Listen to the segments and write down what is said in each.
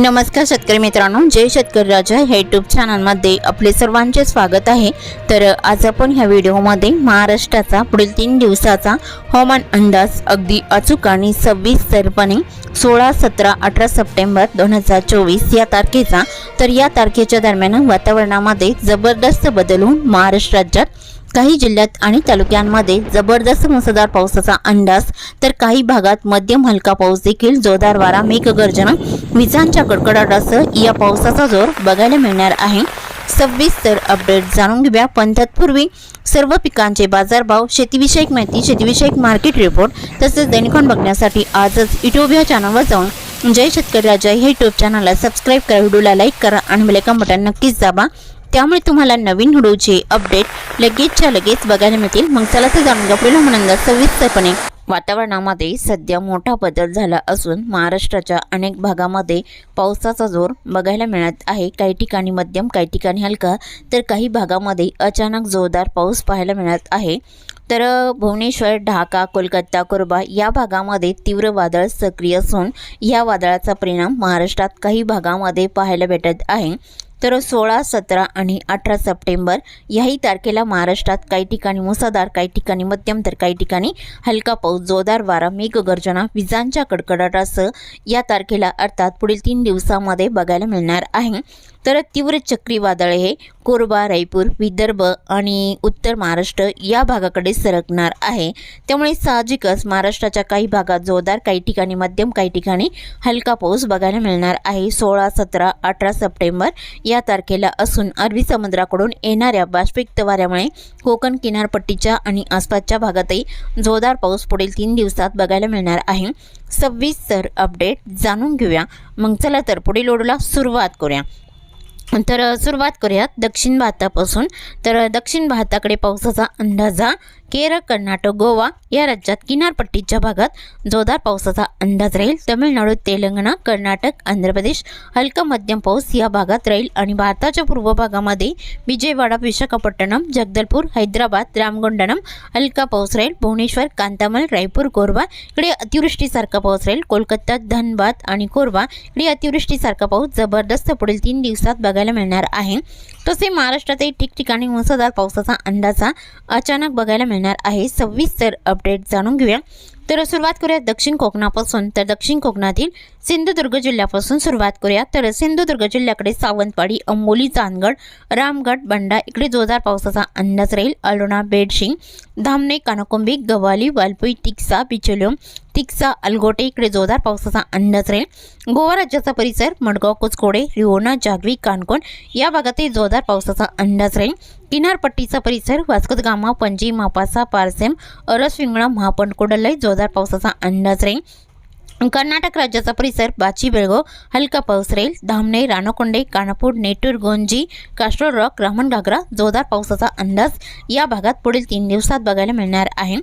नमस्कार शेतकरी मित्रांनो जय शेतकरी राजा हे यूट्यूब चॅनलमध्ये आपले सर्वांचे स्वागत आहे. तर आज आपण ह्या व्हिडिओमध्ये महाराष्ट्राचा पुढील तीन दिवसाचा हवामान अंदाज अगदी अचूक आणि सविस्तरपणे सोळा सतरा अठरा सप्टेंबर दोन हजार चोवीस या तारखेचा. तर या तारखेच्या दरम्यान वातावरणामध्ये जबरदस्त बदल होऊन महाराष्ट्र राज्यात काही जिल्ह्यात आणि तालुक्यांमध्ये जबरदस्त मुसळधार पावसाचा अंदाज तर काही भागात मध्यम हलका पाऊस देखील जोरदार वारा मेघगर्जना विजांच्या कडकडाटासह या पावसाचा जोर बघायला मिळणार आहे. सविस्तर अपडेट जाणून घेऊया पण तत्पूर्वी सर्व पिकांचे बाजारभाव शेतीविषयक माहिती शेतीविषयक मार्केट रिपोर्ट तसेच दैनिकॉन बघण्यासाठी आजच युट्यूब या चॅनलवर जाऊन जय शेतकरी राजा हे युट्यूब चॅनलला सबस्क्राईब करा व्हिडिओला लाईक करा आणि बेलायकॉन बटन नक्कीच दाबा. त्यामुळे तुम्हाला नवीन व्हिडिओचे अपडेट लगेचच्या लगेच बघायला मिळतील. मग चला ते जाणून घ्या पुढील म्हणून सविस्तरपणे. वातावरणामध्ये सध्या मोठा बदल झाला असून महाराष्ट्राच्या अनेक भागामध्ये पावसाचा जोर बघायला मिळत आहे. काही ठिकाणी मध्यम काही ठिकाणी हलका. तर काही भागामध्ये अचानक जोरदार पाऊस पाहायला मिळत आहे. तर भुवनेश्वर ढाका कोलकाता कोरबा या भागामध्ये तीव्र वादळ सक्रिय असून या वादळाचा परिणाम महाराष्ट्रात काही भागामध्ये पाहायला भेटत आहे. तर सोळा सतरा आणि अठरा सप्टेंबर याही तारखेला महाराष्ट्रात काही ठिकाणी मुसळधार काही ठिकाणी मध्यम तर काही ठिकाणी हलका पाऊस जोरदार वारा मेघगर्जना विजांच्या कडकडाटासह या तारखेला अर्थात पुढील तीन दिवसामध्ये बघायला मिळणार आहे. तर तीव्र चक्रीवादळ हे कोरबा रायपूर विदर्भ आणि उत्तर महाराष्ट्र या भागाकडे सरकणार आहे. त्यामुळे साहजिकच महाराष्ट्राच्या काही भागात जोरदार काही ठिकाणी मध्यम काही ठिकाणी हलका पाऊस बघायला मिळणार आहे. सोळा सतरा अठरा सप्टेंबर या तारखेला असून अरबी समुद्राकडून येणाऱ्या बाष्पयुक्त वाऱ्यामुळे कोकण किनारपट्टीच्या आणि आसपासच्या भागातही जोरदार पाऊस पुढील तीन दिवसात बघायला मिळणार आहे. सव्वीस तर अपडेट जाणून घेऊया. मग चला तर पुढील ओढूला सुरुवात करूया. तर सुरुवात करूयात दक्षिण भारतापासून. तर दक्षिण भारताकडे पावसाचा अंदाजा केरळ कर्नाटक गोवा या राज्यात किनारपट्टीच्या भागात जोरदार पावसाचा अंदाज राहील. तमिळनाडू तेलंगणा कर्नाटक आंध्र प्रदेश हलका मध्यम पाऊस या भागात राहील आणि भारताच्या पूर्व भागामध्ये विजयवाडा विशाखापट्टणम जगदलपूर हैदराबाद रामगोंडणम हलका पाऊस राहील. भुवनेश्वर कांतामल रायपूर कोरबा इकडे अतिवृष्टीसारखा पाऊस राहील. कोलकाता धनबाद आणि कोरबा इकडे अतिवृष्टीसारखा पाऊस जबरदस्त पुढील तीन दिवसात बघायला मिळणार आहे. तसे महाराष्ट्रातही ठिकठिकाणी मुसळधार पावसाचा अंदाजा अचानक बघायला मिळणार आहे. सविस्तर अपडेट जाणून घेऊया. तर सुरुवात करूया दक्षिण कोकणापासून. तर दक्षिण कोकणातील सिंधुदुर्ग जिल्ह्यापासून सुरुवात करूया तर सिंधुदुर्ग जिल्ह्याकडे सावंतवाडी अंबोली चांदगड रामगड बंडा इकडे जोरदार पावसाचा अंदाज राहील. अलोणा बेडशिंग धामणे कानकोंबी गवाली वालपुई टिक्सा बिचोलियम तिक्सा अलगोटे इकडे जोरदार पावसाचा अंदाज राहील. गोवा राज्याचा परिसर मडगाव कोचकोडे रिओना जागवी कानकोण या भागातही जोरदार पावसाचा अंदाज राहील. किनारपट्टीचा परिसर वास्कोद गामा पणजी मापासा पारसेम अरस महापणकोडलय जोरदार पावसाचा अंदाज राहील. कर्नाटक राज्याचा परिसर बाची बेळगाव हलका पाऊस राहील. धामणे रानोकोंडे कानापूर नेटूर गोंजी कास्ट्रोल रॉक रामण घागरा जोरदार पावसाचा अंदाज या भागात पुढील तीन दिवसात बघायला मिळणार आहे.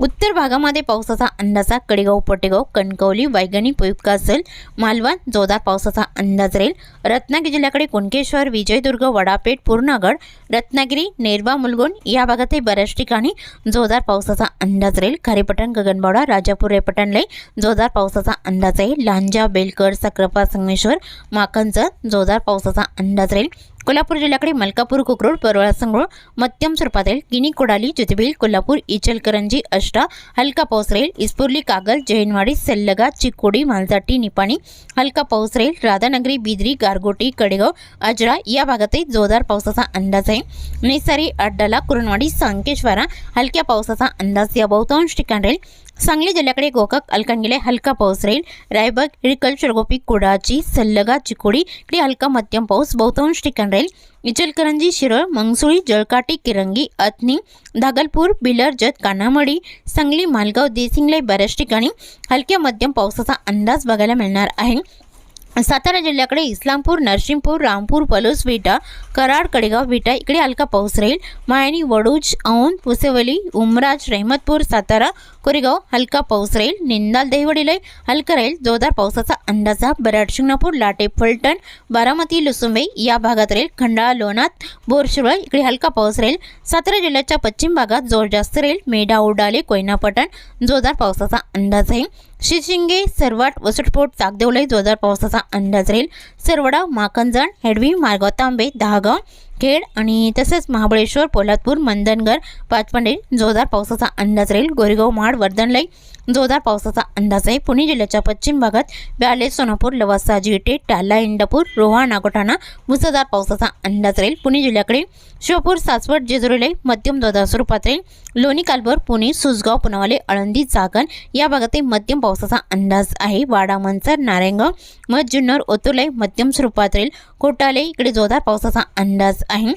उत्तर भागामध्ये पावसाचा अंदाजा कडेगाव पटेगाव कणकवली वैगणी पयुक्का असेल मालवण जोरदार पावसाचा अंदाज राहील. रत्नागिरी जिल्ह्याकडे कुणकेश्वर विजयदुर्ग वडापेठ पूर्णगड रत्नागिरी नेरवा मुलगुण या भागातही बऱ्याच ठिकाणी जोरदार पावसाचा अंदाज राहील. खारेपटण गगनबावडा राजापूर रेपटणलाही जोरदार पावसाचा अंदाज आहे लांजा बेलकर सक्रापा संगमेश्वर माखनचं जोरदार पावसाचा अंदाज राहील. कोल्हापूर जिल्ह्याकडे मलकापूर कुकरोड परवळा संगरूळ मध्यम स्वरूपात राहील किनी कोडाली ज्योतिबील कोल्हापूर इचलकरंजी अष्टा हलका पाऊस राहील इस्पुर्ली कागल जैनवाडी सल्लगा चिकोडी मालजाटी निपाणी हलका पाऊस राहील राधानगरी बिद्री गारगोटी कडेगाव अजरा या भागातही जोरदार पावसाचा अंदाज आहे. नैसारी अड्डाला कुरणवाडी सांकेश्वरा हलक्या पावसाचा अंदाज या बहुतांश ठिकाण राहील. सांगली जिल्ह्याकडे गोकाक अलकंगिले हलका पाऊस राहील. रायबग रिकल्चर शिरगोपी कुडाची सल्लगा चिकोडी इकडे हलका मध्यम पाऊस बहुतांश ठिकाण राहील. इचलकरंजी शिरळ मंगसुळी जळकाटी किरंगी अथनी धागलपूर बिलर जत कानामडी सांगली मालगाव देसिंगले बऱ्याच ठिकाणी हलक्या मध्यम पावसाचा अंदाज बघायला मिळणार आहे. सातारा जिल्ह्याकडे इस्लामपूर नरसिंहपूर रामपूर पलूस विटा कराड कडेगाव विटा इकडे हलका पाऊस राहील. मायणी वडूज औंध पुसेवली उमराज रहमतपूर सातारा कोरेगाव हलका पाऊस राहील. निंदाल देहवडीलय हलका राहील. जोरदार पावसाचा अंदाजा बराड शिंगणापूर लाटे फलटण बारामती लुसुंबई या भागात राहील. खंडाळा लोणात बोरशिरोळ इकडे हलका पाऊस राहील. सातारा जिल्ह्याच्या पश्चिम भागात जोर जास्त राहील. मेढा उडाले कोयना पटण जोरदार पावसाचा अंदाज आहे. शिशिंगे सरवाट वसटपोट चाकदेवलाई जोरदार पावसाचा अंदाज राहील. सरवडा माकंजण हेडवी मारगाव तांबे दहागाव खेड आणि तसेच महाबळेश्वर पोलादपूर मंदनगर पाचपंडे जोरदार पावसाचा अंदाज राहील. गोरेगाव माड वर्धनलाई जोरदार पावसाचा अंदाज आहे. पुणे जिल्ह्याच्या पश्चिम भागात ब्याले सोनापूर लवासा जिटे टाला इंडापूर रोहा नागोठाणा मुसळधार पावसाचा अंदाज राहील. पुणे जिल्ह्याकडे शिवपूर सासवड जेजुरीलाई मध्यम जोरदार स्वरूपात राहील. लोणी कालभोर पुणे सुसगाव पुनावाले आळंदी चाकण या भागातही मध्यम पावसाचा अंदाज आहे. वाडा मनसर नारायणगाव मध जुन्नर ओतुर्लाई मध्यम स्वरूपात राहील. कोटाले इकडे जोरदार पावसाचा अंदाज आहे.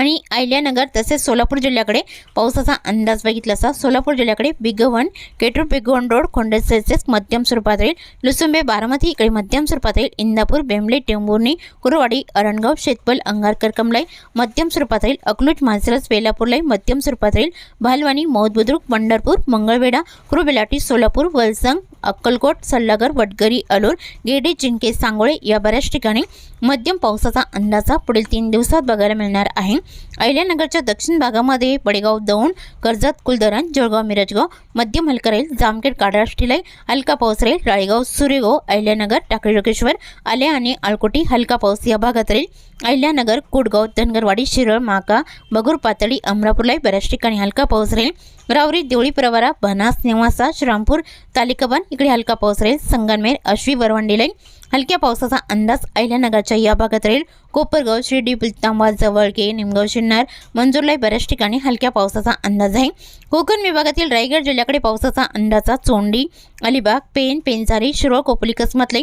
आणि अहिल्यानगर तसेच सोलापूर जिल्ह्याकडे पावसाचा अंदाज बघितला असता सोलापूर जिल्ह्याकडे बिगवन केटूर बिगवन रोड खोंडेसेस मध्यम स्वरूपात राहील. लुसुंबे बारामती इकडे मध्यम स्वरूपात राहील. इंदापूर बेंबले टेंबुर्णी कुरवाडी अरणगाव शेतपल अंगारकर कमलाई मध्यम स्वरूपात राहील. अकलूज मानसरस वेलापूरलाई मध्यम स्वरूपात राहील. भालवानी मौदबुद्रुक पंढरपूर मंगळवेढा कुरुबेलाटी सोलापूर वलसंग अक्कलकोट सल्लागर वडगरी अलोर गेडे जिंके सांगोळे या बऱ्याच ठिकाणी मध्यम पावसाचा अंदाजा पुढील तीन दिवसात बघायला मिळणार आहे. अहिल्यानगरच्या दक्षिण भागामध्ये बडेगाव दौंड कर्जत कुलधरण जळगाव मिरजगाव मध्यम हलका राहील जामखेड काडाष्टीलाई हलका पाऊस राहील राळेगाव सुरेगाव अहिल्यानगर टाकळी लोकेश्वर आले आणि आळकोटी हलका पाऊस या भागात राहील. अहिल्यानगर कुडगाव धनगरवाडी शिरळ माका बगूर पातळी अमरापूरलाही बऱ्याच ठिकाणी हलका पाऊस राहील. रावरी देवळी प्रवारा बनास नेवासा श्रामपूर तालिकाबान इकडे हलका पाऊस राहील. संगनमेर अश्वी वरवंडीलाई हलक्या पावसाचा अंदाज अहिल्यानगरच्या या भागात राहील. कोपरगाव शिर्डी पिलतांबा जवळके निमगाव शिन्नर मंजूरलाई बऱ्याच ठिकाणी हलक्या पावसाचा अंदाज आहे. कोकण विभागातील रायगड जिल्ह्याकडे पावसाचा अंदाजा चोंडी अलिबाग पेन पेंजारी शिरोळ कोपली कसमतले.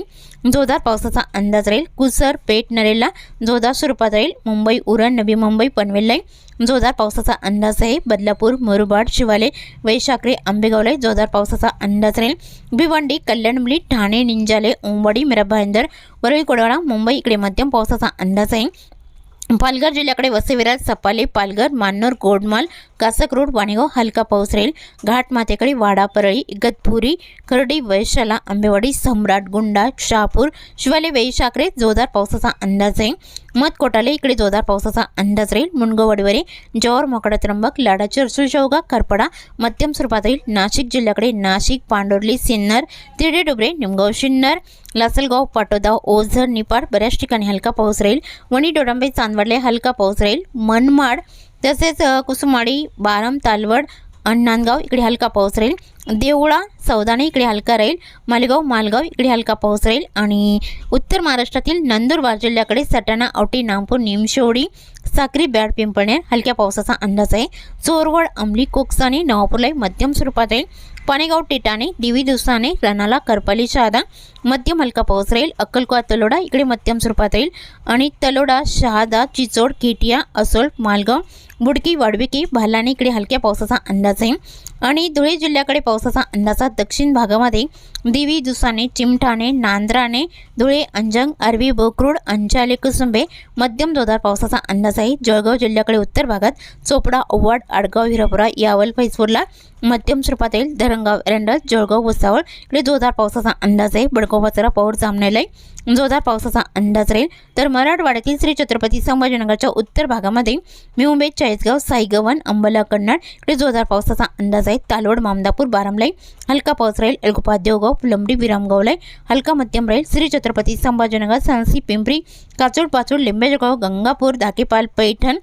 जोरदार पावसाचा अंदाज राहील. कुसर पेठ नरेला जोरदार स्वरूपात राहील. मुंबई उरण नवी मुंबई पनवेललाई जोरदार पावसाचा अंदाज आहे. बदलापूर मुरुबाड शिवाले वैशाखरे आंबेगावला जोरदार पावसाचा अंदाज राहील. भिवंडी कल्याणमुली ठाणे निंजाले ओंबडी मिराबा भाईंदर वरळी कोडवाडा मुंबई इकडे मध्यम पावसाचा अंदाज आहे. पालघर जिल्ह्याकडे वसईविरार सपाले पालघर मान्नोर गोडमाल कासक रोड वाणेगाव हलका पाऊस राहील घाट मातेकडे वाडा परळी इगतपुरी खर्डी वैशाला आंबेवाडी सम्राट गुंडा शहापूर शिवाले वैशाखरे जोरदार पावसाचा अंदाज आहे. मतकोटाले इकडे जोरदार पावसाचा अंदाज राहील. मुनगवडीवरे जव्हार मोकडा त्र्यंबक लाडा रसुशौगा करपडा मध्यम स्वरूपात राहील नाशिक जिल्ह्याकडे नाशिक पांडोर्ली सिन्नर तिरडे डुबरे निमगाव शिन्नर लासलगाव पाटोदाव ओझर निपाड बऱ्याच ठिकाणी हलका पाऊस राहील. वणी डोडांबे चांदवडले हलका पाऊस राहील. मनमाड तसेच कुसुमाडी बारम तालवड अण्णांगाव इकडे हलका पाऊस राहील. देवळा सौदाणे इकडे हलका राहील मालेगाव मालगाव इकडे हलका पाऊस राहील आणि उत्तर महाराष्ट्रातील नंदुरबार जिल्ह्याकडे सटाणा औटी नागपूर निमशेवडी साक्री बॅड पिंपळनेर हलक्या पावसाचा अंदाज आहे. चोरवड अंबली कोकसाने नवापूरला मध्यम स्वरूपात राहील. पाणेगाव टिटाणे दिवी दिवसाने रनाला करपाली शहादा मध्यम हलका पाऊस राहील. अक्कलकोवा तलोडा इकडे मध्यम स्वरूपात राहील आणि तलोडा शहादा चिचोड केटिया असोल मालगाव बुडकी वाडविकी भालाने इकडे हलक्या पावसाचा अंदाज आहे. आणि धुळे जिल्ह्याकडे पावसाचा अंदाजा दक्षिण भागामध्ये दिवी दुसाने चिमठाणे नांद्राने धुळे अंजंग अरवी बोकरूड अंचाले कुसुंबे मध्यम जोरदार पावसाचा अंदाज आहे. जळगाव जिल्ह्याकडे उत्तर भागात चोपडा ओवाड आडगाव हिरापुरा यावल फैजपूरला मध्यम स्वरूपात येईल. धरणगाव एरंडल जळगाव भुसावळ इकडे जोरदार पावसाचा अंदाज आहे. बडगाव बचरा पौर जामनेला जोरदार पावसाचा अंदाज राहील. तर मराठवाड्यातील श्री छत्रपती संभाजीनगरच्या उत्तर भागामध्ये मुंबई चाळीसगाव साईगवन अंबला कन्नड इकडे जोरदार पावसाचा अंदाज आहेत तालोड मामदापूर बारामलाई हलका पाऊस राहील एलकुपा देवगाव फुलंबडी विरामगावलाई हलका मध्यम राहील श्री छत्रपती संभाजीनगर सांसी पिंपरी काचोड पाचोड लिंबेजगाव गंगापूर दाकेपाल पैठण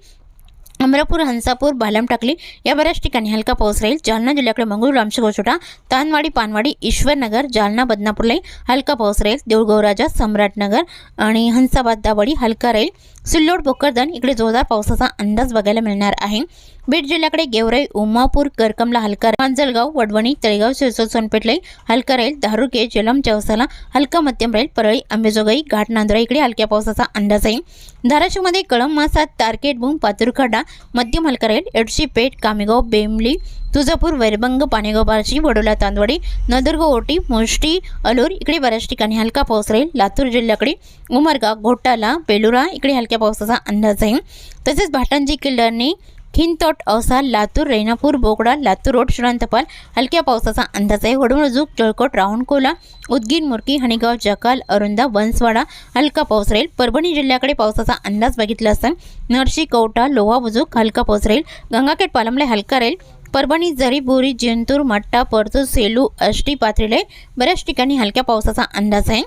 अमरापूर हंसापूर बालम टाकली या बऱ्याच ठिकाणी हलका पाऊस राहील जालना जिल्ह्याकडे मंगळूर रामशिवछोटा तानवाडी पानवाडी ईश्वरनगर जालना बदनापूरलाही हलका पाऊस राहील देऊळगौराजा सम्राटनगर आणि हंसाबाद दावडी हलका राहील सिल्लोड भोकरदन इकडे जोरदार पावसाचा अंदाज बघायला मिळणार आहे बीड जिल्ह्याकडे गेवराई उमापूर करकमला हलका राहील मांजलगाव वडवणी तळेगाव सिरसोड सोनपेठलाही हलका राहील दारुके जलम चौसाला हलका मध्यम राहील परळी आंबेजोगाई घाट नांदुरा इकडे हलक्या पावसाचा अंदाज आहे. धाराशिवमध्ये कळम मासात तारकेट भूम पातुरखडा मध्यम हलका राहील एडशी पेठ कामेगाव बेमली तुळजापूर वैरबंग पाणेगाव बार्शी वडोला तांदवाडी नदुर्ग ओटी मोष्टी अलोर इकडे बऱ्याच ठिकाणी हलका पाऊस राहील. लातूर जिल्ह्याकडे उमरगा घोटाला बेलुरा इकडे हलक्या पावसाचा अंदाज आहे. तसेच भाटांजी किल्ल्याने खिंतोट औसा लातूर रेणापूर बोकडा लातूर रोड श्रांतपाल हलक्या पावसाचा अंदाज आहे वडवणजूक जळकोट राहुणकोला उदगीर मुरकी हणीगाव जकाल अरुंदा बनसवाडा हलका पाऊस राहील. परभणी जिल्ह्याकडे पावसाचा अंदाज बघितला असता नरशी कवटा लोहा बुजुक हलका पाऊस राहील. गंगाखेड पालमला हलका राहील. परभणी जरी बोरी जिंतूर मट्टा परतूर सेलू अष्टी पाथर्डे बऱ्याच ठिकाणी हलक्या पावसाचा अंदाज आहे.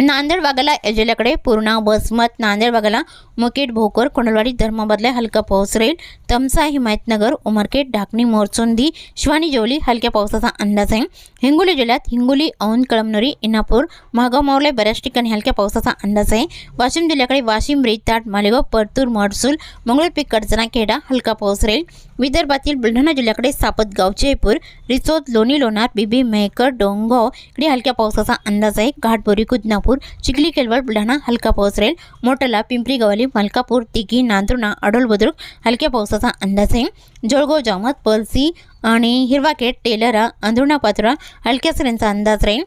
नांदेड वाघाला जिल्ह्याकडे पूर्णा वसमत नांदेड वाघाला मुकेट भोकर कोंडलवाडी धर्माबादला हलका पाऊस राहील तमसा हिमायतनगर उमरखेड ढाकणी मोरचोंदी शिवानी जेवली हलक्या पावसाचा अंदाज आहे. हिंगोली जिल्ह्यात हिंगोली औंध कळमनुरी इनापूर महागाव मावळे बऱ्याच ठिकाणी हलक्या पावसाचा अंदाज आहे. वाशिम जिल्ह्याकडे वाशिम रेताट मालेगाव परतूर महसूल मंगळपीक कडचना खेडा हलका पाऊस राहील विदर्भातील बुलढाणा जिल्ह्याकडे सापतगाव जयपूर रिसोद लोणी लोणार बिबी मेहकर डोंगाव इकडे हलक्या पावसाचा अंदाज आहे. घाटबोरी कुदनापूर चिखली केलवड बुलढाणा हलका पाऊस राहील मोटला पिंपरी गवाली मलकापूर तिघी नांदुर्णा अडोल बुद्रुक हलक्या पावसाचा अंदाज आहे जळगाव जामत पलसी आणि हिरवाखेड टेलरा अंधुणा पात्रा हलक्या सरींचा अंदाज राहील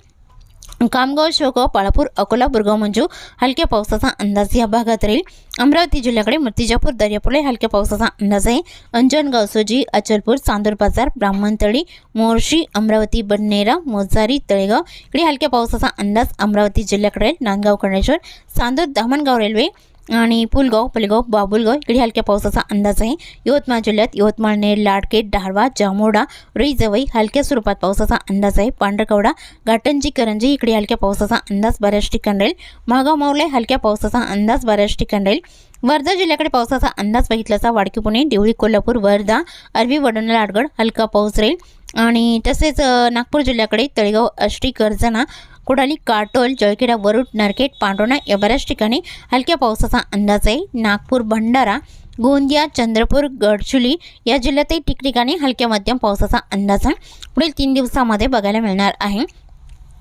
कामगाव शेवगाव पाळापूर अकोला बुरगाव मंजू हलक्या पावसाचा अंदाज या भागात राहील अमरावती जिल्ह्याकडे मूर्तिजापूर दर्यापुरे हलक्या पावसाचा अंदाज आहे. अंजनगाव सोजी अचलपूर चांदूर बाजार ब्राह्मणतळी मोर्शी अमरावती बडनेरा मोजारी तळेगाव. इकडे हलक्या पावसाचा अंदाज अमरावती जिल्ह्याकडे राहील नांदगाव कणेश्वर चांदूर दामणगाव रेल्वे आणि पुलगाव पलगाव बाबुलगाव इकडे हलक्या पावसाचा अंदाज आहे. यवतमाळ जिल्ह्यात यवतमाळ नेर लाडकेट डाळवा जामोडा रुईजवई हलक्या स्वरूपात पावसाचा अंदाज आहे. पांढरकवडा घाटंजी करंजी इकडे हलक्या पावसाचा अंदाज बऱ्याच ठिकाणी राहील. महागाव मावळे हलक्या पावसाचा अंदाज बऱ्याच ठिकाणी राहील. वर्धा जिल्ह्याकडे पावसाचा अंदाज बघितल्याचा वाडकी पुणे देवळी कोल्हापूर वर्धा अरबी वडोणा लाडगड हलका पाऊस राहील. आणि तसेच नागपूर जिल्ह्याकडे तळेगाव आष्टी कर्जना कुडाली काटोल जळखेडा वरुड नरखेड पांडोणा या बऱ्याच ठिकाणी हलक्या पावसाचा अंदाज आहे. नागपूर भंडारा गोंदिया चंद्रपूर गडचुली या जिल्ह्यातही ठिकठिकाणी हलक्या मध्यम पावसाचा अंदाज आहे. पुढील तीन दिवसामध्ये बघायला मिळणार आहे.